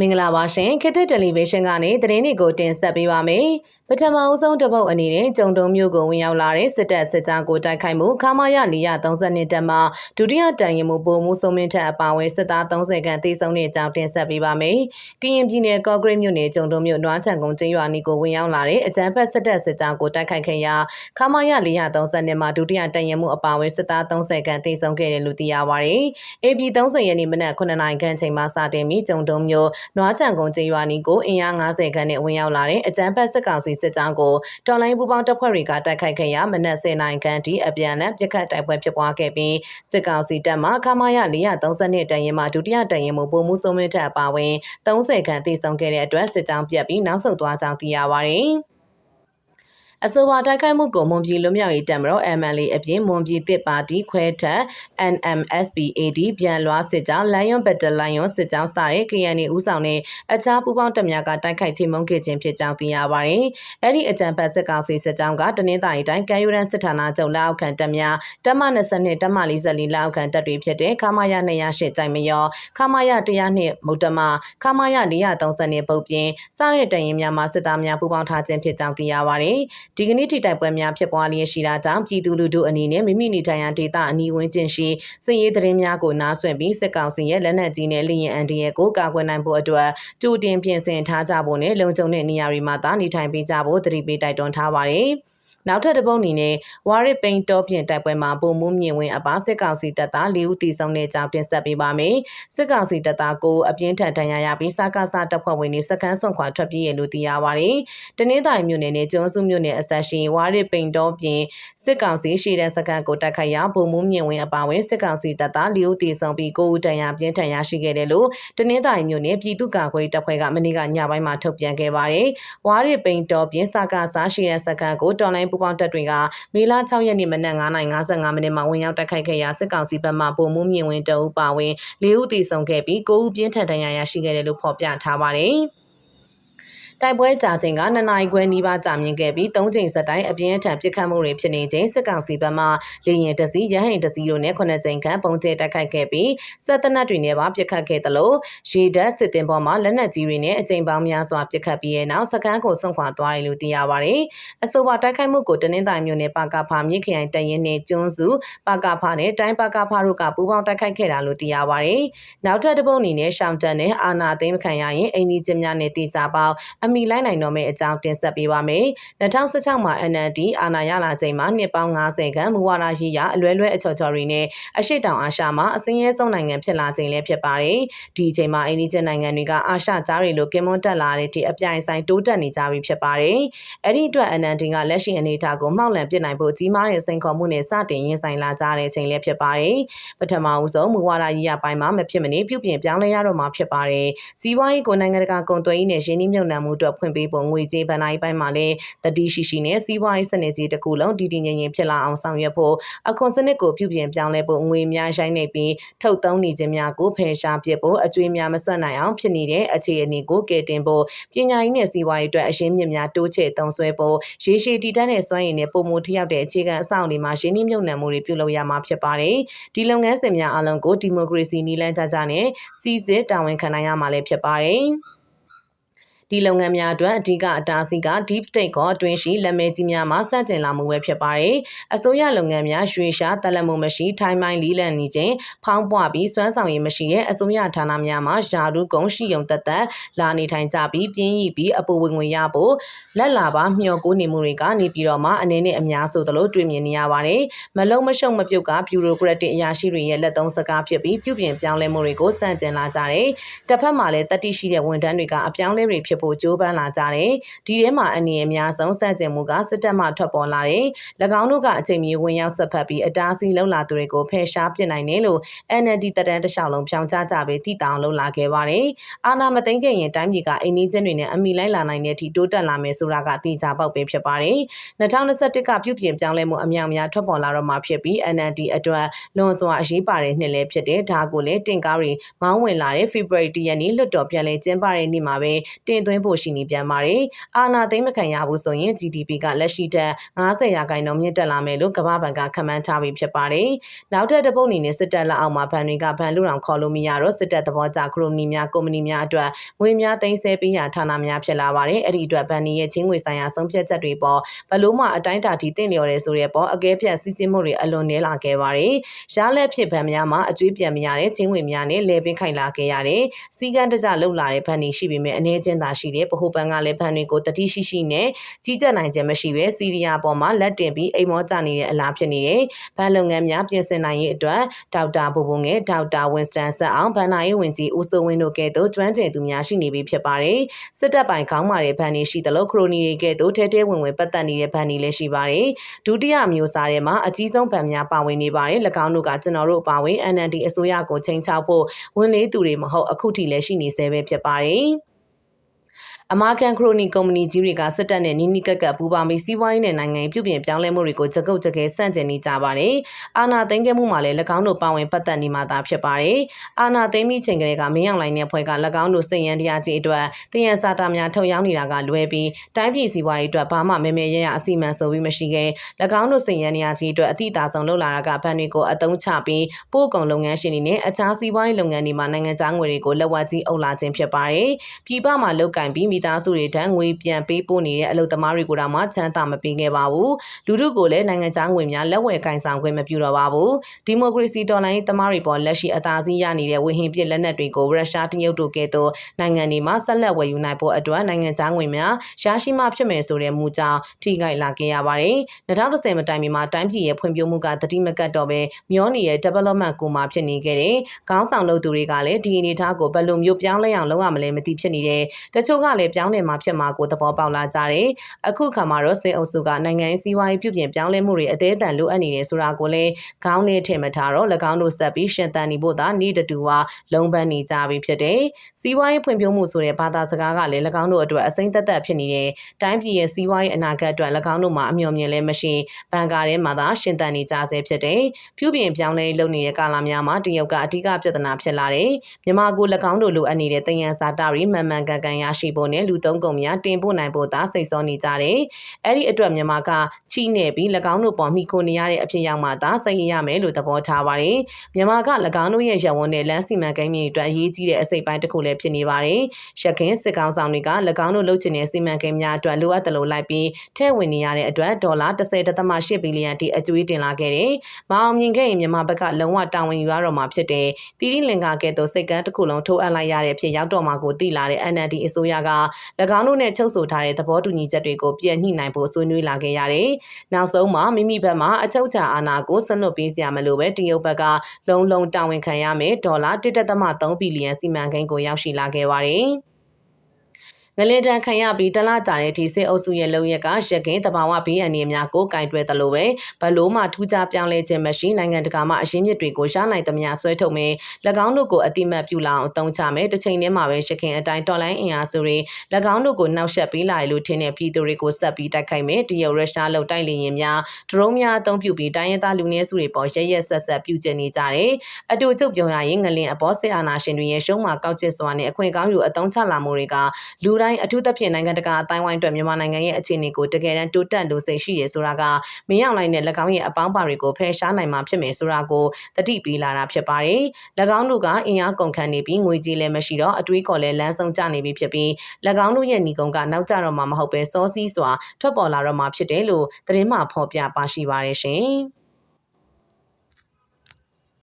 မင်္ဂလာပါရှင်ခေတ်သစ်တယ်လီဗီရှင်းကနေသတင်းတွေကိုတင်ဆက်ပေးပါမယ်။ပထမအဆုံးတစ်ပုတ်အနေနဲ့ကြုံတုံမျိုးကိုဝင်ရောက်လာတဲ့စစ်တပ်စစ်ကြောင်းကိုတိုက်ခိုက်မှုခမာရ432တက်မှဒုတိယတန်ရင်မှုပုံမှုစုံမင်းထက်အပါအဝင်စစ်သား30ခန့်တေဆုံးတဲ့အကြောင်းတင်ဆက်ပေးပါမယ်။ကရင်ပြည်နယ်ကော့ဂရိတ်မြို့နယ်ကြုံတုံမျိုးနွားချံကုန်းကျေးရွာနီကိုဝင်ရောက်လာတဲ့အကြမ်းဖက်စစ်တပ်စစ်ကြောင်းကိုတိုက်ခိုက်ခဲ့ရာခမာရ432မှဒုတိယတန်ရင်မှုအပါအဝင်စစ်သား30ခန့်တေဆုံးခဲ့တယ်လို့သိရပါတယ်။ AB 30ရက်နေ့မနက်9နာရီခန့်ချိန်မှာစတင်ပြီးကြုံတုံမျိုးနွားချံကုန်းကျေးရွာနီကိုအင်အား90ခန့်နဲ့ဝင်ရောက်လာတဲ့အကြမ်းဖက်စစ်ကောင်စီစစ်ကြောင်းကိုတော်လိုင်းပူပေါင်းတပ်ဖွဲ့တွေကတိုက်ခိုက်ခဲ့ရာမနက်10နိုင်ခန့်ထိအပြန်အလှန်ပစ်ခတ်တိုက်ပွဲဖြစ်ပွားခဲ့ပြီးစစ်ကောင်စီတပ်မှခမာရ432တန်ရင်မှဒုတိယတန်ရင်မှုပုံမှုစုံမင်းထက်အပါဝင်30ခန့်တိစုံခဲ့တဲ့အတွက်စစ်ကြောင်းပြတ်ပြီးနောက်ဆုတ်သွားကြောင်းသိရပါတယ်။ အဆိုပါတိုက်ခိုက်မှုကိုမွန်ပြည်လွတ်မြောက်ရေးတပ်မတော် MLA အပြင်မွန်ပြည်တစ်ပါတီခွဲထက် NMSPAD ပြန်လွှားစစ်ကြောင်း Lion Battle Lion စစ်ကြောင်းစတဲ့ KNA ဦးဆောင်တဲ့အခြားပူးပေါင်းတပ်များကတိုက်ခိုက်ချိန်မုန်းခဲ့ခြင်းဖြစ်ကြောင်းသိရပါတယ်။အဲ့ဒီအကြံဖတ်စစ်ကောင်စီစစ်ကြောင်းကတနင်္သာရီတိုင်းကံယူရန်စစ်ဌာနချုပ်လက်အောက်ခံတပ်များတပ်မ22တပ်မ44လက်အောက်ခံတပ်တွေဖြစ်တဲ့ခမာယ208ကြိုင်မယောခမာယ102မုတ်တမခမာယ430ပုတ်ပြင်းစတဲ့တရင်များမှာစစ်သားများပူးပေါင်းထားခြင်းဖြစ်ကြောင်းသိရပါတယ်။ဒီကနေ့ထိတိုက်ပွဲများဖြစ်ပွားလျက်ရှိတာကြောင့်ပြည်သူလူထုအနေနဲ့မိမိနေထိုင်ရာဒေသအနီးဝန်းကျင်ရှိစစ်ရေးသတင်းများကိုနားဆွင့်ပြီးစစ်ကောင်စီရဲ့လက်နက်ကြီးနဲ့လျင်အန်ဒီရဲ့ကိုကာကွယ်နိုင်ဖို့အတွက်ကြိုတင်ပြင်ဆင်ထားကြဖို့နဲ့လုံခြုံတဲ့နေရာတွေမှာသာနေထိုင်ပေးကြဖို့တတိပေးတိုက်တွန်းထားပါတယ်။ နောက်ထပ်တစ်ပုတ်အနေနဲ့ဝါရစ်ပိန်တောပြင်တိုက်ပွဲမှာပုံမှုမြင့်ဝင်အပါစစ်ကောင်စီတပ်သား၄ဦးတီဆုံးတဲ့ကြောင်းတင်ဆက်ပေးပါမယ်။စစ်ကောင်စီတပ်သားကိုအပြင်းထန်ဒဏ်ရာရပြီးစကားစားတပ်ဖွဲ့ဝင်တွေစကန်းဆုံးခွာထွက်ပြေးရလို့သိရပါတယ်။တနင်္သာရီမြို့နယ်နဲ့ကျွန်းစုမြို့နယ်အဆက်ရှိဝါရစ်ပိန်တောပြင်စစ်ကောင်စီရှိတဲ့စကန်းကိုတိုက်ခိုက်ရာပုံမှုမြင့်ဝင်အပါဝင်စစ်ကောင်စီတပ်သား၄ဦးတီဆုံးပြီး၉ဦးဒဏ်ရာပြင်းထန်ရရှိခဲ့တယ်လို့တနင်္သာရီမြို့နယ်ပြည်သူ့ကာကွယ်တပ်ဖွဲ့ကမနေ့ကညပိုင်းမှာထုတ်ပြန်ခဲ့ပါတယ်။ဝါရစ်ပိန်တောပြင်စကားစားရှိတဲ့စကန်းကိုတော်လိုင်းပူပေါင်းတပ်တွေကမေလ6ရက်နေ့မနက်9:55မိနစ်မှာဝင်ရောက်တိုက်ခိုက်ခဲ့ရာစစ်ကောင်စီဘက်မှပုံမှုမြင့်ဝင်တအုပ်ပါဝင်၄ဦးသေဆုံးခဲ့ပြီး9ဦးပြင်းထန်ဒဏ်ရာရရှိခဲ့တယ်လို့ဖော်ပြထားပါတယ်။ တိုက်ပွဲကြာချိန်က2နာရီခွဲနီးပါးကြာမြင့်ခဲ့ပြီး3ချိန်ဆက်တိုက်အပြင်းအထန်ပစ်ခတ်မှုတွေဖြစ်နေချိန်စစ်ကောင်စီဘက်မှလေရင်တစီရဟိန်တစီတို့နဲ့9ချိန်ခန့်ပုံကျဲတိုက်ခိုက်ခဲ့ပြီးစစ်တပ်နက်တွေနဲ့ပါပစ်ခတ်ခဲ့သလိုရေတပ်စစ်တင်ပေါ်မှာလက်နက်ကြီးတွေနဲ့အကြိမ်ပေါင်းများစွာပစ်ခတ်ပြီးတဲ့နောက်စကန်းကိုဆွန့်ခွာသွားတယ်လို့သိရပါတယ်။အဆိုပါတိုက်ခိုက်မှုကိုတနင်္သာရီမြို့နယ်ပါကဖာမြစ်ခရိုင်တရင်နဲ့ကျွန်းစုပါကဖာနဲ့တိုင်းပါကဖာတို့ကပူးပေါင်းတိုက်ခိုက်ခဲ့တာလို့သိရပါတယ်။နောက်ထပ်တစ်ပုတ်အနေနဲ့ရှောင်းတန်နဲ့အာနာသိမ်းမခံရရင်အိန္ဒိချင်းများနဲ့တေချာပေါင်းအမိလိုက်နိုင်တော့မယ့်အကြောင်းတင်ဆက်ပေးပါမယ်။2016မှာ NLD အာဏာရလာချိန်မှာနှစ်ပေါင်း90ခန့်မူဝါဒရေးရာအလွဲလွဲအချော်ချော်တွေနဲ့အရှိတောင်အာရှမှာအစင်းရဲဆုံးနိုင်ငံဖြစ်လာချိန်လည်းဖြစ်ပါတယ်။ဒီအချိန်မှာအိန္ဒိယနိုင်ငံတွေကအာရှကြားတွေလိုကင်မွန်တက်လာတဲ့ဒီအပြိုင်ဆိုင်တိုးတက်နေကြပြီဖြစ်ပါတယ်။အဲ့ဒီအတွက် NLD ကလက်ရှိအနေအထားကိုမှောက်လန့်ပစ်နိုင်ဖို့ကြီးမားတဲ့စိန်ခေါ်မှုနဲ့စတင်ရင်ဆိုင်လာကြတဲ့ချိန်လည်းဖြစ်ပါတယ်။ပထမဦးဆုံးမူဝါဒရေးရာပိုင်းမှာမဖြစ်မနေပြုပြင်ပြောင်းလဲရတော့မှာဖြစ်ပါတယ်။စီးပွားရေးကိုနိုင်ငံတကာကုန်သွယ်ရေးနဲ့ရင်းနှီးမြှုပ်နှံမှုအတွက်ဖွင့်ပေးဖို့ငွေကြေးဗန်နိုင်ပိုင်းမှာလည်းတတိရှိရှိနဲ့စီးပွားရေးစနစ်ကြီးတစ်ခုလုံးတည်တည်ငြိမ်ငြိမ်ဖြစ်လာအောင်ဆောင်ရွက်ဖို့အခွန်စနစ်ကိုပြုပြင်ပြောင်းလဲဖို့ငွေများရိုင်းနေပြီးထုတ်သုံးနေခြင်းများကိုဖယ်ရှားပစ်ဖို့အကျွေးများမဆွတ်နိုင်အောင်ဖြစ်နေတဲ့အခြေအနေကိုကယ်တင်ဖို့ပညာရေးနဲ့စီးပွားရေးအတွက်အရှင်းမြစ်များတိုးချဲ့သုံးစွဲဖို့ရေရှည်တည်တတ်တဲ့စွမ်းရည်နဲ့ပုံမှုထရောက်တဲ့အခြေခံအဆောက်အအုံတွေမှာရင်းနှီးမြှုပ်နှံမှုတွေပြုလုပ်ရမှာဖြစ်ပါတယ်ဒီလုပ်ငန်းစဉ်များအလုံးကိုဒီမိုကရေစီနည်းလမ်းကြကြနဲ့စီစစ်တာဝန်ခံနိုင်ရမှာလည်းဖြစ်ပါတယ် ဒီလုပ်ငန်းများအတွက်အဓိကအတားအဆီးက deep state ကအတွင်းရှိလက်မဲကြီးများမှစတင်လာမှုပဲဖြစ်ပါတယ်။အစိုးရလုပ်ငန်းများရွှေရှားတလက်မှုမရှိထိုင်းမိုင်းလီလန်နေခြင်းဖောင်းပွားပြီးစွမ်းဆောင်ရည်မရှိတဲ့အစိုးရဌာနများမှာယာရုကုံရှိယုံတက်တက်လာနေထိုင်ကြပြီးပြင်းရည်ပြီးအပူဝင်ငွေရဖို့လက်လာပါမျှော်ကိုနေမှုတွေကနေပြီးတော့မှအနေနဲ့အများဆိုသလိုတွေ့မြင်နေရပါတယ်။မလုံးမရှုံမပြုတ်ကဘျူရိုကရက်တစ်အရာရှိတွေရဲ့လက်သုံးစကားဖြစ်ပြီးပြုပြင်ပြောင်းလဲမှုတွေကိုစန့်ကျင်လာကြတယ်။တစ်ဖက်မှာလည်းတတိရှိတဲ့ဝန်ထမ်းတွေကအပြောင်းလဲတွေဖြစ်ဖြစ်ဖို့ကြိုးပမ်းလာကြတယ်။ဒီထဲမှာအနေအများဆုံးစန့်ကျင်မှုကစစ်တပ်မှထွက်ပေါ်လာတယ်။၎င်းတို့ကအချိန်မီဝင်ရောက်ဆွတ်ဖက်ပြီးအတားအဆီးလုံလာသူတွေကိုဖယ်ရှားပစ်နိုင်တယ်လို့ NLD တပ်တန်းတလျှောက်လုံးဖြောင်းချကြပြီးတည်တောင်လုံလာခဲ့ပါတယ်။အာဏာမသိမ်းခဲ့ရင်တိုင်းပြည်ကအိန္ဒိချင်းတွေနဲ့အမိလိုက်လာနိုင်တဲ့အထိတိုးတက်လာမယ်ဆိုတာကသိကြပေါက်ပဲဖြစ်ပါတယ်။2021ကပြုပြင်ပြောင်းလဲမှုအမြောက်များထွက်ပေါ်လာတော့မှဖြစ်ပြီး NLD အတွက်လွန်စွာအရေးပါတဲ့နှစ်လည်းဖြစ်တဲ့ဒါကိုလည်းတင်ကားတွေမောင်းဝင်လာတဲ့ February 10ရက်နေ့လွတ်တော်ပြန်လည်ကျင်းပတဲ့နေ့မှာပဲတင်သွင်းဖို့ရှိနေပြန်ပါတယ်။အာဏာသိမ်းမခံရဘူးဆိုရင် GDP ကလက်ရှိထက်90ရာခိုင်နှုန်းမြင့်တက်လာမယ်လို့ကမ္ဘာ့ဘဏ်ကခန့်မှန်းထားပြီးဖြစ်ပါတယ်။နောက်ထပ်တစ်ပုတ်အနေနဲ့စစ်တပ်လက်အောက်မှာဘဏ်တွေကဘဏ်လူတော်ခေါ်လို့မရတော့စစ်တပ်သဘောကျခရိုနီများကုမ္ပဏီများအတွက်ငွေများသိမ်းဆည်းပေးရဌာနများဖြစ်လာပါတယ်။အဲ့ဒီအတွက်ဘဏ်တွေရဲ့ချင်းငွေဆိုင်ရာဆုံးဖြတ်ချက်တွေပေါ်ဘလို့မှအတိုင်းအတာထိတင့်လျော်တယ်ဆိုတဲ့ပေါ်အကဲဖြတ်စီစဉ်မှုတွေအလွန်နည်းလာခဲ့ပါတယ်။ရလက်ဖြစ်ဘဏ်များမှာအကျွေးပြန်မရတဲ့ချင်းငွေများနဲ့လဲပင်းခိုင်လာခဲ့ရတယ်။စီကန်းတကြလှုပ်လာတဲ့ဘဏ်တွေရှိပေမဲ့အနေချင်းသာရှိတယ်။ဗဟိုဘဏ်ကလည်းဘဏ်တွေကိုတတိရှိရှိနဲ့ကြီးကြပ်နိုင်ခြင်းမရှိပဲစီးရီးယားပေါ်မှာလက်တင်ပြီးအိမ်မောကြနေတဲ့အလားဖြစ်နေတယ်။ဘဏ်လုပ်ငန်းများပြင်ဆင်နိုင်ရေးအတွက်ဒေါက်တာဘူဘူငယ်ဒေါက်တာဝင်းစတန်ဆက်အောင်ဘဏ္ဍာရေးဝန်ကြီးဦးစိုးဝင်းတို့ကဲ့သို့ကျွမ်းကျင်သူများရှိနေပြီဖြစ်ပါတယ်။စစ်တပ်ပိုင်ခေါင်းမာတဲ့ဘဏ်တွေရှိသလိုခရိုနီတွေကဲ့သို့ထဲထဲဝင်ဝင်ပတ်သက်နေတဲ့ဘဏ်တွေလည်းရှိပါတယ်။ဒုတိယမျိုးစားထဲမှာအကြီးဆုံးဘဏ်များပါဝင်နေပါတယ်။၎င်းတို့ကကျွန်တော်တို့ပါဝင် NND အစိုးရကိုချိန်ချောက်ဖို့ဝန်လေးသူတွေမဟုတ်အခုထိလည်းရှိနေဆဲပဲဖြစ်ပါတယ်။ အမာကန်ခရိုနီကုမ္ပဏီကြီးတွေကစစ်တပ်နဲ့နီးနီးကပ်ကပ်ပူးပေါင်းပြီးစီးပွားရေးနဲ့နိုင်ငံရေးပြုပြင်ပြောင်းလဲမှုတွေကိုကြကုတ်ကြခဲဆန့်ကျင်နေကြပါတယ်။အာဏာသိမ်းခဲ့မှုမှာလည်း၎င်းတို့ပါဝင်ပတ်သက်နေမှာသာဖြစ်ပါတယ်။အာဏာသိမ်းပြီးချိန်ကလေးကမင်းအောင်လိုင်းတဲ့ဖွဲ့က၎င်းတို့စိတ်ရန်တရားကြီးအတွက်တင်ရစာတာများထုတ်ရောင်းနေတာကလွဲပြီးတိုင်းပြည်စီးပွားရေးအတွက်ဘာမှမဲမဲရရအစီအမံဆိုပြီးမရှိခဲ့၎င်းတို့စိတ်ရန်တရားကြီးအတွက်အတိအသာဆုံးလုပ်လာတာကဘဏ်တွေကိုအသုံးချပြီးပို့ကုန်လုပ်ငန်းရှင်တွေနဲ့အခြားစီးပွားရေးလုပ်ငန်းတွေမှာနိုင်ငံခြားငွေတွေကိုလက်ဝါးကြီးအုပ်လာခြင်းဖြစ်ပါတယ်။ပြည်ပမှာလုတ်ကင်ပြီးမိသားစုတွေထံငွေပြန်ပေးပို့နေတဲ့အလုပ်သမားတွေကိုတော့မှချမ်းသာမပေးခဲ့ပါဘူးလူထုကိုလည်းနိုင်ငံခြားငွေများလက်ဝယ်ကင်ဆောင်ခွင့်မပြုတော့ပါဘူးဒီမိုကရေစီတော်လှန်ရေးသမားတွေပေါ်လက်ရှိအသာစီးရနေတဲ့ဝေဟင်ပြစ်လက်နက်တွေကိုရုရှားတရုတ်တို့ကဲ့သို့နိုင်ငံတွေမှာဆက်လက်ဝယ်ယူနိုင်ဖို့အတွက်နိုင်ငံခြားငွေများရရှိမှဖြစ်မယ်ဆိုတဲ့မူကြောင့်ထိခိုက်လာခဲ့ရပါတယ်2010မတိုင်မီမှာတိုင်းပြည်ရဲ့ဖွံ့ဖြိုးမှုကတတိမကတ်တော့ပဲမျောနေတဲ့ development ကိုမှဖြစ်နေခဲ့တယ်ခေါင်းဆောင်လုပ်သူတွေကလည်းဒီအနေအထားကိုဘယ်လိုမျိုးပြောင်းလဲအောင်လုပ်ရမလဲမသိဖြစ်နေတယ်တချို့ကလည်းပြောင်းလဲမှာဖြစ်မှာကိုသဘောပေါက်လာကြတယ်။အခုခါမှာတော့စေအုပ်စုကနိုင်ငံရေးစီးပွားရေးပြုပြင်ပြောင်းလဲမှုတွေအသေးအတန်လိုအပ်နေတယ်ဆိုတာကိုလည်းခေါင်းလေးထည့်မထားတော့၎င်းတို့ဆက်ပြီးရှင်သန်နေဖို့သာနေတတူဝလုံးပန်းနေကြပြီဖြစ်တယ်။စီးပွားရေးဖွံ့ဖြိုးမှုဆိုတဲ့ဘာသာစကားကလည်း၎င်းတို့အတွက်အစိမ့်သက်သက်ဖြစ်နေတယ်။တိုင်းပြည်ရဲ့စီးပွားရေးအနာဂတ်အတွက်၎င်းတို့မှာအမျှော်မြင်လည်းမရှိဘဏ်ကားထဲမှာသာရှင်သန်နေကြဆဲဖြစ်တယ်။ပြုပြင်ပြောင်းလဲလုပ်နေတဲ့ကာလများမှာတရုတ်ကအဓိကပြဿနာဖြစ်လာတယ်။မြန်မာကို၎င်းတို့လိုအပ်နေတဲ့တယံစာတတွေမှန်မှန်ကန်ကန်ရရှိဖို့နဲ့လူသုံးကုန်များတင်ပို့နိုင်ဖို့သာစိတ်ဆောနေကြတယ်။အဲ့ဒီအတွက်မြန်မာကချိနေပြီး၎င်းတို့ပေါ်မိခိုနေရတဲ့အဖြစ်ရောက်မှသာစိတ်ရမယ်လို့သဘောထားပါတယ်။မြန်မာက၎င်းတို့ရဲ့ရဝန်းနဲ့လမ်းစီမံကိန်းတွေအတွက်အရေးကြီးတဲ့အစိတ်ပိုင်းတစ်ခုလည်းဖြစ်နေပါတယ်။ရခင်စစ်ကောင်ဆောင်တွေက၎င်းတို့လုပ်ချင်တဲ့စီမံကိန်းများအတွက်လိုအပ်တယ်လို့လိုက်ပြီးထဲဝင်နေရတဲ့အတွက်ဒေါ်လာ30.8ဘီလီယံတိအကျွေးတင်လာခဲ့တယ်။မအောင်မြင်ခဲ့ရင်မြန်မာဘက်ကလုံးဝတာဝန်ယူရတော့မှာဖြစ်တယ်။တီရီလင်ကာကဲ့သို့စိတ်ကန်းတစ်ခုလုံးထိုးအပ်လိုက်ရတဲ့အဖြစ်ရောက်တော့မှာကိုသိလာတဲ့ NLD အစိုးရက၎င်းတို့နဲ့ချုပ်ဆိုထားတဲ့သဘောတူညီချက်တွေကိုပြန်ညှိနှိုင်းဖို့ဆွေးနွေးလာခဲ့ရတယ်။နောက်ဆုံးမှာမိမိဘက်မှအချုပ်ချာအာဏာကိုဆွလွတ်ပေးစရာမလိုပဲတရုတ်ဘက်ကလုံလုံတာဝန်ခံရမယ်ဒေါ်လာ1.3ဘီလီယံစီမံကိန်းကိုရောက်ရှိလာခဲ့ပါတယ်။ ငလင်တန်ခံရပြီးတလကြာတဲ့ဒီစစ်အုပ်စုရဲ့လုံရက်ကရကင်းတဘာဝဘေးအန္တရာယ်များကိုကင်တွယ်တယ်လို့ပဲဘလို့မှထူးခြားပြောင်းလဲခြင်းမရှိနိုင်ငံတကာမှအရင်းမြစ်တွေကိုရနိုင်သမျှဆွဲထုတ်မယ်၎င်းတို့ကိုအတိမတ်ပြုလာအောင်အသုံးချမယ်တစ်ချိန်တည်းမှာပဲရကင်းအတိုင်းတော်လိုင်းအင်အားစုတွေ၎င်းတို့ကိုနှောက်ယှက်ပေးလာရလို့ထင်တဲ့ပြည်သူတွေကိုဆက်ပြီးတိုက်ခိုက်မယ်တရုတ်ရုရှားလုံတိုက်လင်ရင်များဒရုန်းများအသုံးပြုပြီးတိုင်းရင်းသားလူနည်းစုတွေပေါ်ရရက်ဆက်ဆက်ပြုကျနေကြတယ်အတူချုပ်ပြောရရင်ငလင်အပေါ်စစ်အာဏာရှင်တွေရဲ့ရှုံးမှာကောက်ကျစ်စွာနဲ့အခွင့်ကောင်းယူအသုံးချလာမှုတွေကလူတိုင်းအထူးသဖြင့်နိုင်ငံတကာအတိုင်းဝိုင်းအတွက်မြန်မာနိုင်ငံရဲ့အခြေအနေကိုတကယ်တမ်းတိုးတက်လို့စိတ်ရှိရဆိုတာကမင်းအောင်လိုင်းနဲ့၎င်းရဲ့အပေါင်းပါတွေကိုဖယ်ရှားနိုင်မှာဖြစ်မယ်ဆိုတာကိုတတိပေးလာတာဖြစ်ပါတယ်။၎င်းတို့ကအင်အားကုန်ခန့်နေပြီးငွေကြေးလည်းမရှိတော့အတွေးခေါ်လည်းလမ်းဆုံးကျနေပြီဖြစ်ပြီး၎င်းတို့ရဲ့ညီကုံကနောက်ကျတော့မှမဟုတ်ပဲစောစီးစွာထွက်ပေါ်လာတော့မှဖြစ်တယ်လို့သတင်းမှဖော်ပြပါရှိပါတယ်ရှင်။